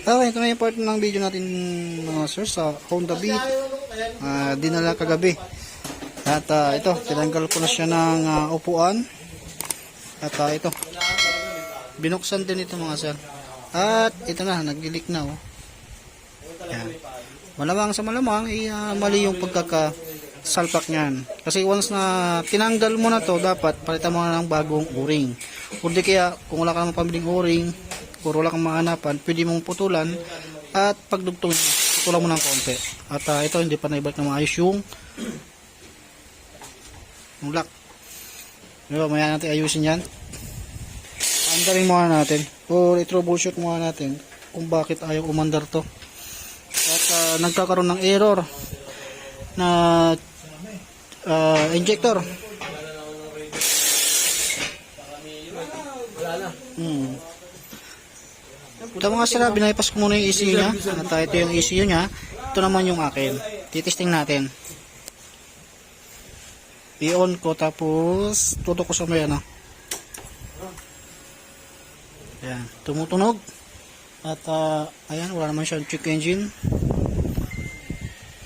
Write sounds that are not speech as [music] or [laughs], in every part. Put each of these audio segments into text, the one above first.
Okay, ito na yung part ng video natin mga sir sa Honda Beat. Ah, dinala kagabi. At ah, ito, tinanggal ko na siya ng ah, upuan. At ah, ito, binuksan din ito mga sir. At ito na, naglilik na oh. Yan. Malamang sa malamang, eh, ah, mali yung pagkaka salpak niyan. Kasi once na tinanggal mo na to, dapat palitan mo na ng bagong o-ring. Kundi kaya, kung wala kang pamiling o-ring, kung wala kang mahanapan, pwede mong putulan at pagdugtong putulan mo ng konti. At ah, ito, hindi pa naibalik na maayos yung yung lock. Diba, maya natin ayusin yan. Andarin muna natin o i-troubleshoot muna natin kung bakit ayaw umandar to. At ah, nagkakaroon ng error na ah, injector. Hmm. Ito mga sila, binaypas ko muna yung ECU niya. At ah, ito yung ECU niya. Ito naman yung akin. Titesting natin. I-on ko tapos tutok ko sa may ano. Ayan, tumutunog. At ah, ayan, wala naman siyang check engine.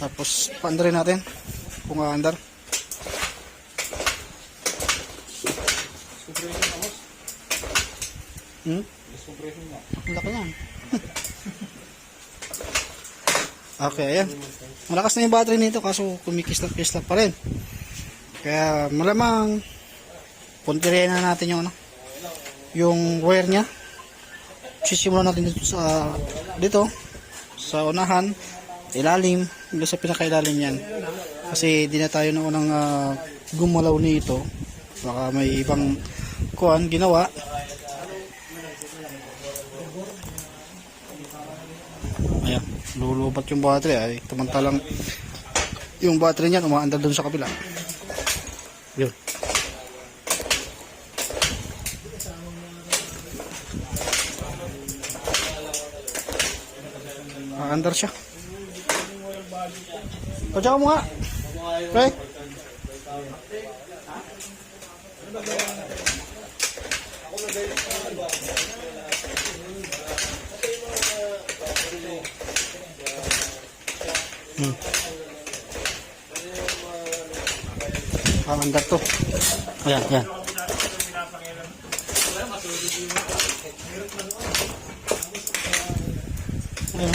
Tapos paandarin natin kung aandar. Hmm? Ang laki yan. [laughs] okay, ayan. Malakas na yung battery nito kaso kumikislap-kislap pa rin. Kaya malamang puntirin na natin yung ano, yung wire niya. Sisimulan natin dito sa dito sa unahan, ilalim, dito sa pinakailalim yan. Kasi di na tayo na unang ah, gumalaw nito. Baka may ibang kuan ginawa. Lulubat yung battery ay tamantalang yung battery niyan umaandar doon sa kabila. Yun. Aandar siya. Padya mo nga. Pre. Hmm. Aandar to. Ayan, ayan. Ayan.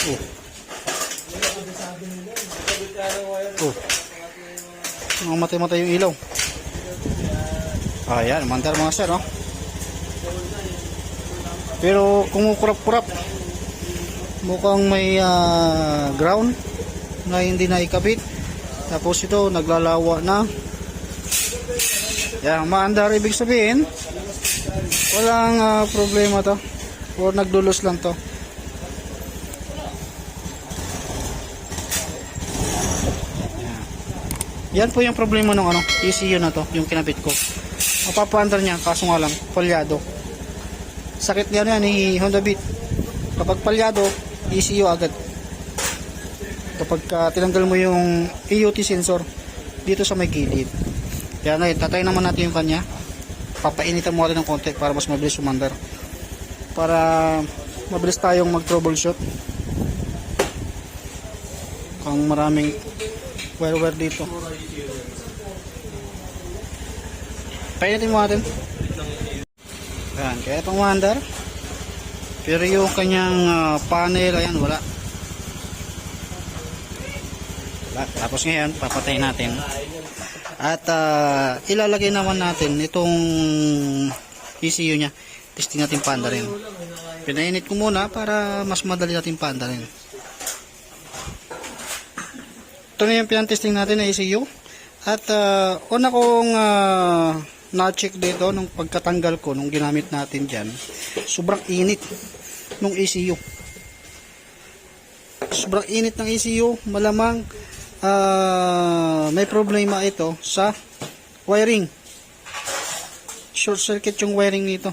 Oh. Oh. Mamatay-matay yung ilaw. Ayan, mandar mga sir, no? Pero kumukurap-kurap. Mukhang may ah, ground na hindi na ikabit. Tapos ito, naglalawa na. Yan, maandar ibig sabihin, walang ah, problema to. O nagdulos lang to. Yan po yung problema ng ano, ECU na to, yung kinabit ko. Mapapaandar niya, kaso nga lang, palyado. Sakit niya yan ni Honda Beat. Kapag palyado, ECU agad. Kapag ka tinanggal mo yung EUT sensor dito sa may gilid. Kaya ngayon, tatay naman natin yung kanya. Papainitan mo rin ng konti para mas mabilis umandar. Para mabilis tayong mag-troubleshoot. Kung maraming wire-wire dito. Painitin mo natin. Ayan, kaya itong mandar. Pero yung kanyang ah, panel, ayan, wala. Wala. Tapos ngayon, papatayin natin. At ah, ilalagay naman natin itong ECU niya. Testing natin pandarin. Pinainit ko muna para mas madali natin pandarin. Ito na yung pinantesting natin na ECU. At uh, una kong ah, na-check dito nung pagkatanggal ko nung ginamit natin dyan. Sobrang init nung ECU. Sobrang init ng ECU. Malamang ah, may problema ito sa wiring. Short circuit yung wiring nito.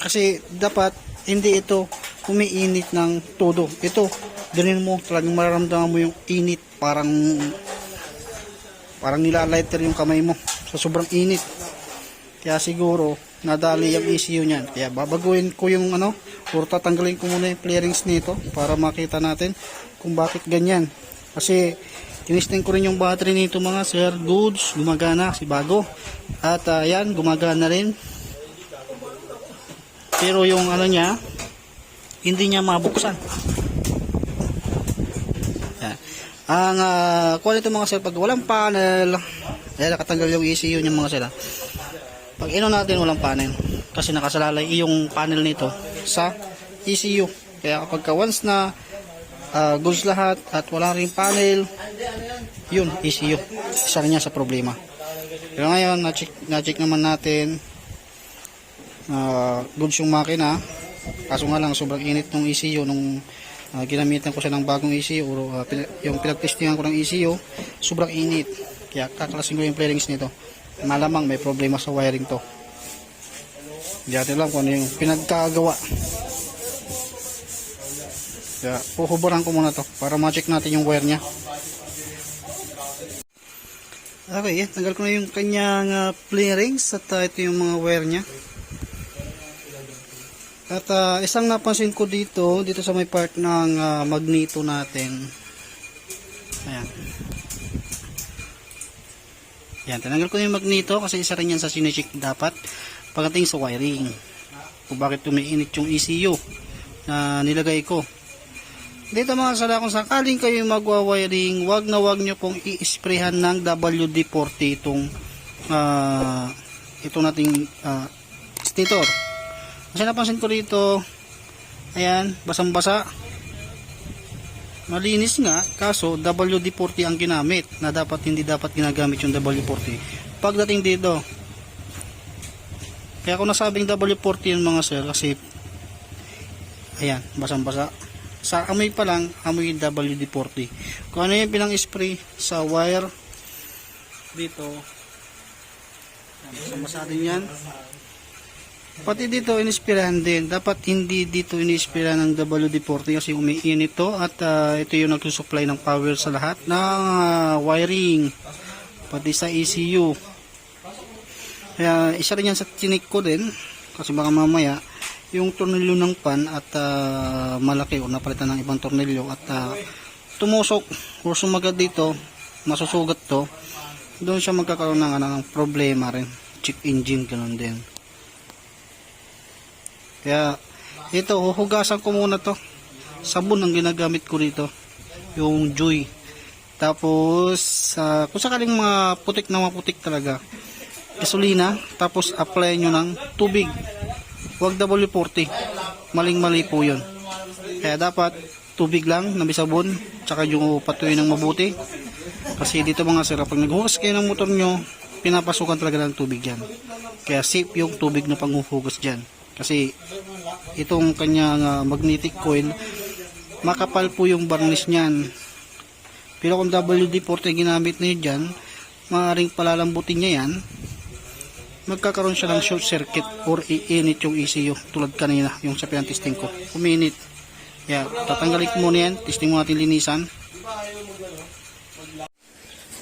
Kasi dapat hindi ito umiinit ng todo. Ito, ganun mo, talagang mararamdaman mo yung init. Parang parang nilalighter yung kamay mo sa sobrang init. Kaya siguro nadali yung ECU niyan. Kaya babaguhin ko yung ano, Or tatanggalin ko muna yung clearings nito para makita natin kung bakit ganyan. Kasi tinisting ko rin yung battery nito mga sir. Goods, gumagana si bago. At yan, gumagana rin. Pero yung ano niya, hindi niya mabuksan. Yan. Ang uh, quality mga sir, pag walang panel, ayan, nakatanggal yung ECU niya mga sir. ah. Pag ino natin walang panel, kasi nakasalalay yung panel nito sa ECU. Kaya kapag ka once na ah, goods lahat at wala rin panel, yun, ECU. Isa niya sa problema. Pero ngayon, na-check, na-check naman natin, uh, goods yung makina. Kaso nga lang sobrang init ng ECU nung uh, ginamitan ko siya ng bagong ECU o uh, pin- yung pinagtestingan ko ng ECU sobrang init. Kaya kakalasin ko yung flarings nito. Malamang may problema sa wiring to. Hindi natin alam kung ano yung pinagkagawa. Kaya puhuburan ko muna to para ma-check natin yung wire nya Okay, yan. Tanggal ko na yung kanyang uh, flarings at uh, ito yung mga wire niya. At ah, isang napansin ko dito, dito sa may part ng ah, magneto natin. Ayan. Yan, tinanggal ko yung magneto kasi isa rin yan sa sinecheck dapat pagdating sa wiring. Kung bakit tumiinit yung ECU na nilagay ko. Dito mga sala, kung sakaling kayo magwa-wiring, wag na wag nyo pong i-sprayhan ng WD-40 itong ah, ito nating ah, stator. Kasi napansin ko dito, ayan, basang-basa. Malinis nga, kaso WD-40 ang ginamit na dapat hindi dapat ginagamit yung W40. Pagdating dito, kaya ako nasabing W40 yung mga sir kasi ayan, basang-basa. Sa amoy pa lang, amoy yung WD-40. Kung ano yung pinang-spray sa wire dito, basang-basa din yan. Pati dito inispirahan din. Dapat hindi dito inispirahan ng WD-40 kasi umiinit to at ah, ito yung nagsusupply ng power sa lahat ng ah, wiring. Pati sa ECU. Kaya isa rin yan sa tinik ko din kasi baka mamaya yung tornilyo ng pan at ah, malaki o napalitan ng ibang tornilyo at ah, tumusok o sumagad dito masusugat to doon siya magkakaroon ng, ano, ng problema rin check engine ganun din kaya ito, huhugasan ko muna to. Sabon ang ginagamit ko rito. Yung Joy. Tapos, ah, kung sakaling mga putik na maputik talaga, gasolina, tapos apply nyo ng tubig. Huwag W40. Maling-mali po yun. Kaya dapat, tubig lang, na may sabon, tsaka yung patuloy ng mabuti. Kasi dito mga sir, pag naghugas kayo ng motor nyo, pinapasukan talaga ng tubig yan. Kaya safe yung tubig na panghuhugas dyan. Kasi itong kanyang ah, magnetic coil, makapal po yung varnish niyan. Pero kung WD-40 ginamit niyo dyan, maaaring palalambutin niya yan, magkakaroon siya ng short circuit or iinit yung ECU tulad kanina, yung sa pinang-testing ko. Uminit. Kaya tatanggalin ko muna yan, testing mo natin linisan.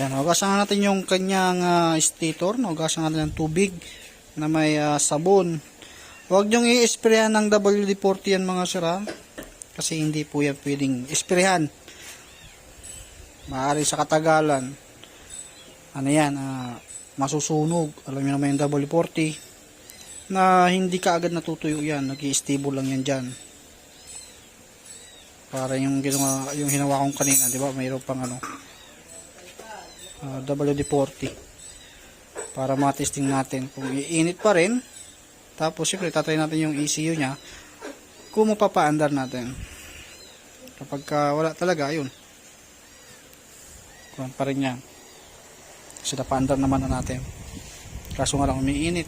Yan, hugasan natin yung kanyang ah, stator, hugasan natin ng tubig na may ah, sabon. Huwag niyong i-sprayan ng WD-40 yan mga sira. Kasi hindi po yan pwedeng isprayan. Maaari sa katagalan. Ano yan, ah, masusunog. Alam niyo naman yung WD-40 na hindi ka agad natutuyo yan. nag stable lang yan dyan. Para yung ginawa, yung hinawa kong kanina, di ba? Mayroon pang ano, ah, WD-40 para matesting natin kung iinit pa rin tapos, syempre, tatry natin yung ECU niya kung mapapaandar natin. Kapag ka wala talaga, yun. Kuhan pa rin yan. Kasi napaandar naman na natin. Kaso nga lang umiinit.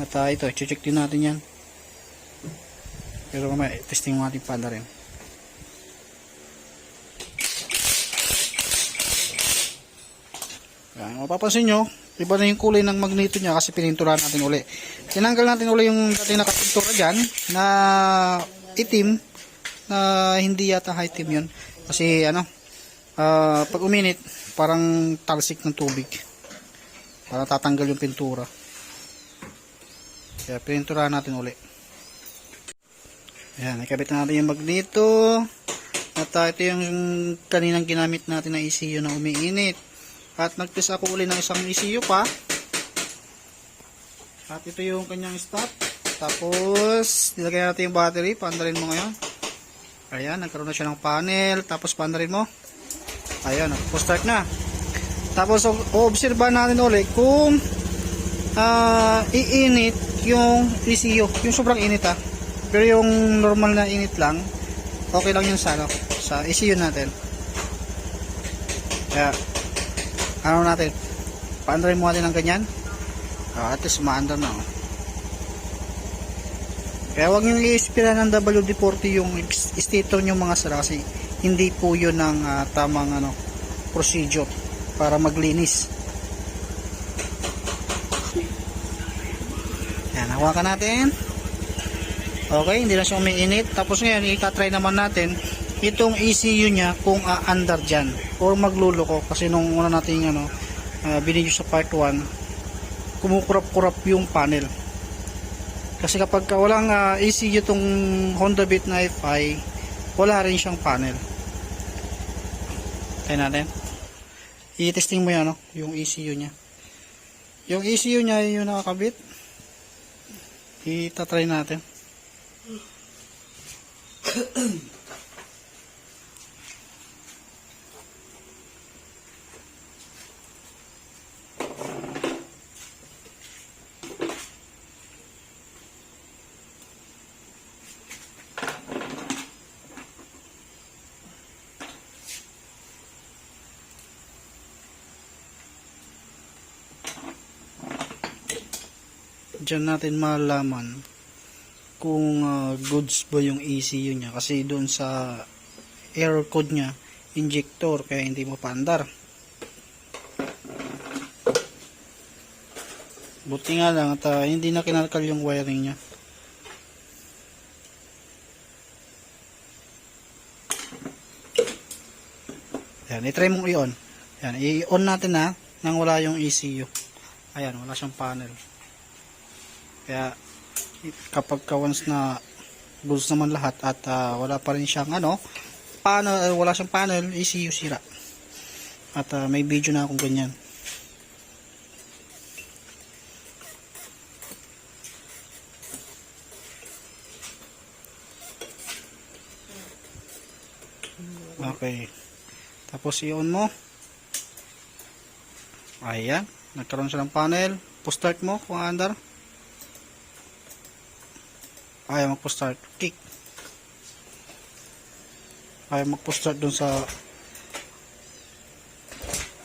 At uh, ito, check din natin yan. Pero mamaya, testing mo natin paanda rin. Yan, mapapansin nyo, iba na yung kulay ng magneto niya kasi pininturahan natin uli. Tinanggal natin uli yung dati nakapintura dyan na itim na hindi yata high team yun. Kasi ano, ah, pag uminit, parang talsik ng tubig. Para tatanggal yung pintura. Kaya pininturahan natin uli. Ayan, nakabit na natin yung magneto. At ah, ito yung kaninang ginamit natin na ECU na umiinit. At nagtest ako uli ng isang ECU pa. At ito yung kanyang stop. Tapos, nilagay natin yung battery. Paandarin mo ngayon. Ayan, nagkaroon na siya ng panel. Tapos, paandarin mo. Ayan, nagpo-start na. Tapos, o-obserbahan natin ulit kung ah iinit yung ECU. Yung sobrang init ah. Pero yung normal na init lang, okay lang yun sa, ano, sa ECU natin. Kaya, ano natin, paandarin mo natin ng ganyan. Ah, at least maandar na. Oh. Kaya huwag nyo i-ispira ng WD-40 yung stator nyo mga sir kasi hindi po yun ang ah, tamang ano, procedure para maglinis. Yan, hawakan natin. Okay, hindi na siya umiinit. Tapos ngayon, itatry naman natin itong ECU niya kung aandar dyan or magluloko kasi nung una natin ano, uh, binidyo sa part 1 kumukurap-kurap yung panel kasi kapag ka walang uh, ECU tong Honda Beat na FI wala rin siyang panel kaya natin. I-testing mo yan no? yung ECU nya yung ECU nya yung nakakabit. Itatry natin Diyan natin malaman kung ah, goods ba yung ECU niya. Kasi doon sa error code niya injector kaya hindi mo paandar. Buti nga lang at ah, hindi na kinalkal yung wiring niya. Yan itry mong i-on. Yan i-on natin na nang wala yung ECU ayan wala siyang panel kaya kapag ka once na goods naman lahat at ah, wala pa rin siyang ano, panel, eh, wala siyang panel, ECU sira. At ah, may video na akong ganyan. Okay. Tapos i-on mo. Ayan. Nagkaroon siya ng panel. Po-start mo kung andar ayaw magpo-start. Kick. Ayaw magpo-start dun sa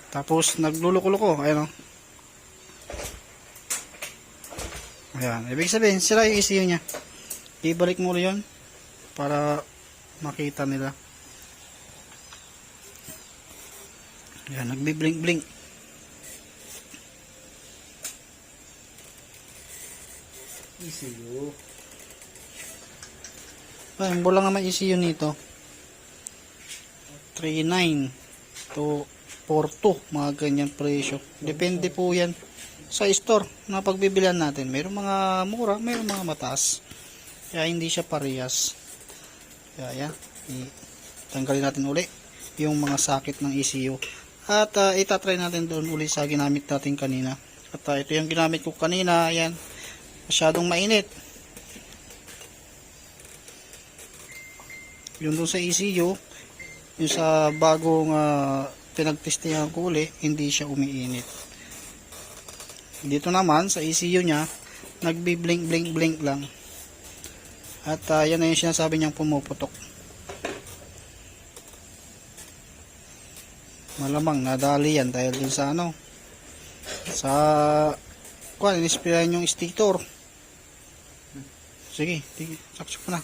tapos nagluluko-luko. Ayan o ayan. Ibig sabihin sila yung ECU nya ibalik mo yun para makita nila. Ayan nagbi-blink blink ECU. Ay, bola nga may ECU nito. 39 to 42, mga ganyan presyo. Depende po yan sa store na pagbibilihan natin. Mayroong mga mura, mayroong mga mataas. Kaya hindi siya parehas. Kaya yan, tanggalin natin uli yung mga sakit ng ECU. At uh, itatry natin doon uli sa ginamit natin kanina. At uh, ito yung ginamit ko kanina, ayan, masyadong mainit. Yung doon sa ECU yung sa bagong uh, pinagtestihan ko uli hindi siya umiinit. Dito naman sa ECU nya nagbi blink blink blink lang. At uh, yan na yung sinasabi niyang pumuputok. Malamang nadali yan dahil din sa ano sa kuan inispirahan yung sticker sige saksak mo na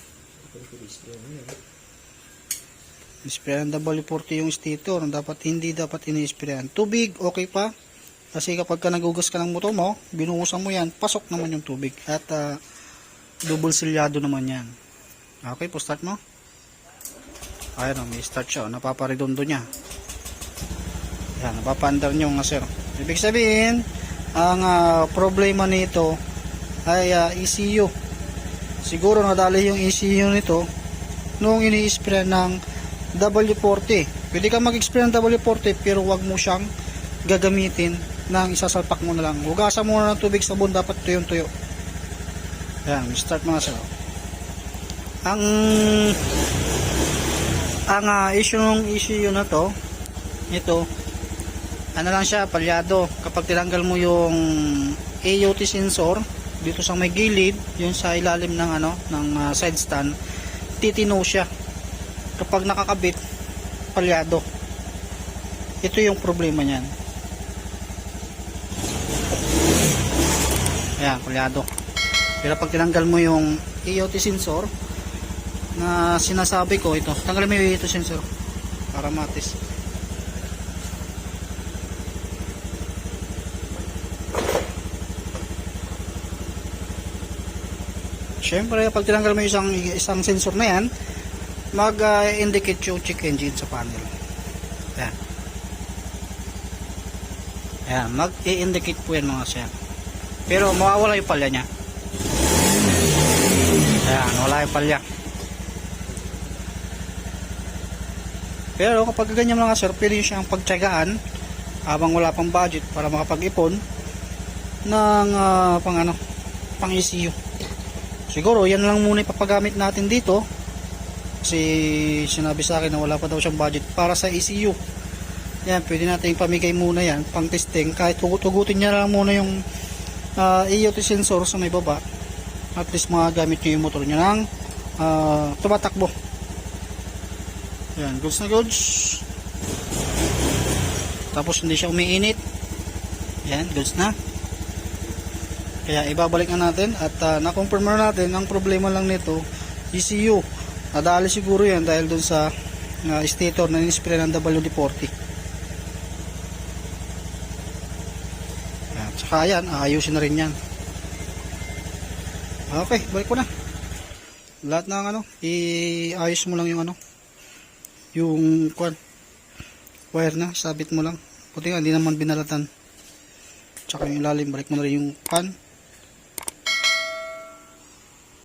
Isprayan W40 yung stator. Dapat hindi dapat ini-sprayan. Tubig, okay pa. Kasi kapag ka nagugas ka ng motor mo, binuhusan mo yan, pasok naman yung tubig. At uh, double silyado naman yan. Okay, po start mo. Ayan o, may start siya. Napaparedondo niya. Yan, napapandar nyo nga sir. Ibig sabihin, ang uh, problema nito ay uh, ECU. siguro nadali yung ECU nito nung ini-spray ng W40. Pwede ka mag-spray ng W40 pero wag mo siyang gagamitin ng isasalpak mo na lang. Hugasan mo na ng tubig sabon dapat tuyong-tuyo. Yan, start mga sir. Ang ang ah, issue ng ECU na to, ito, ano lang siya, palyado. Kapag tinanggal mo yung AOT sensor dito sa may gilid, yung sa ilalim ng ano, ng ah, side stand, titino siya. Kapag nakakabit, palyado. Ito yung problema niyan. Ayan, palyado. Pero pag tinanggal mo yung AOT sensor na sinasabi ko ito, tanggalin mo yung AOT sensor para matis. Siyempre, pag tinanggal mo yung isang, isang sensor na yan, mag-indicate yung check engine sa panel. Yan. Yan, mag-i-indicate po yan mga sir. Pero mawawala yung palya niya. Yan, wala yung palya. Pero kapag ganyan mga sir, pwede nyo siyang pagtsagaan habang wala pang budget para makapag-ipon ng ah, pang ano, pang ECU. Siguro yan lang muna ipapagamit natin dito kasi sinabi sa akin na wala pa daw siyang budget para sa ECU. Yan, pwede natin pamigay muna yan pang testing kahit tugutin niya lang muna yung uh, sensor sa may baba at least magagamit nyo yung motor nyo ng ah, tumatakbo. Yan, goods na goods. Tapos hindi siya umiinit. Yan, goods na. Kaya ibabalik na natin at uh, na-confirm na natin ang problema lang nito ECU. Nadali siguro yan dahil dun sa uh, stator na in-spray ng WD-40. Yan, tsaka yan, aayusin na rin yan. Okay, balik ko na. Lahat ng ano, iayos mo lang yung ano, yung kwan, wire na, sabit mo lang. Puti nga, hindi naman binalatan. Tsaka yung ilalim, balik mo na rin yung pan